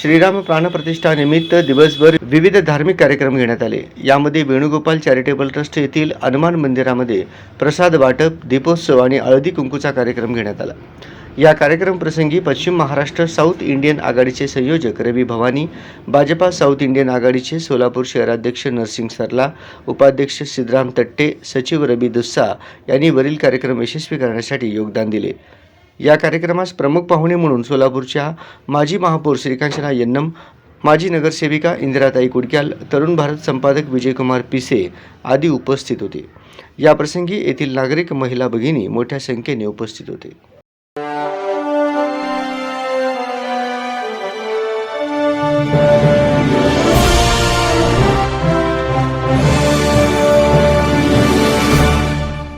श्रीराम प्राणप्रतिष्ठा निमित्त दिवसभर विविध धार्मिक कार्यक्रम घेण्यात आले. यामध्ये वेणुगोपाल चॅरिटेबल ट्रस्ट येथील हनुमान मंदिरामध्ये प्रसाद वाटप दीपोत्सव आणि हळदी कुंकूचा कार्यक्रम घेण्यात आला. या कार्यक्रम प्रसंगी पश्चिम महाराष्ट्र साऊथ इंडियन आघाडीचे संयोजक रवी भवानी भाजपा साऊथ इंडियन आघाडीचे सोलापूर शहराध्यक्ष नरसिंग सरला उपाध्यक्ष सिद्धराम तट्टे सचिव रबी दुस्सा यांनी वरील कार्यक्रम यशस्वी करण्यासाठी योगदान दिले. या कार्यक्रमास प्रमुख पाहुणे म्हणून सोलापूरच्या माजी महापौर श्रीकांचना यन्नम माजी नगरसेविका इंदिराताई कुडक्याल तरुण भारत संपादक विजयकुमार पिसे आदी उपस्थित होते. याप्रसंगी येथील नागरिक महिला भगिनी मोठ्या संख्येने उपस्थित होते.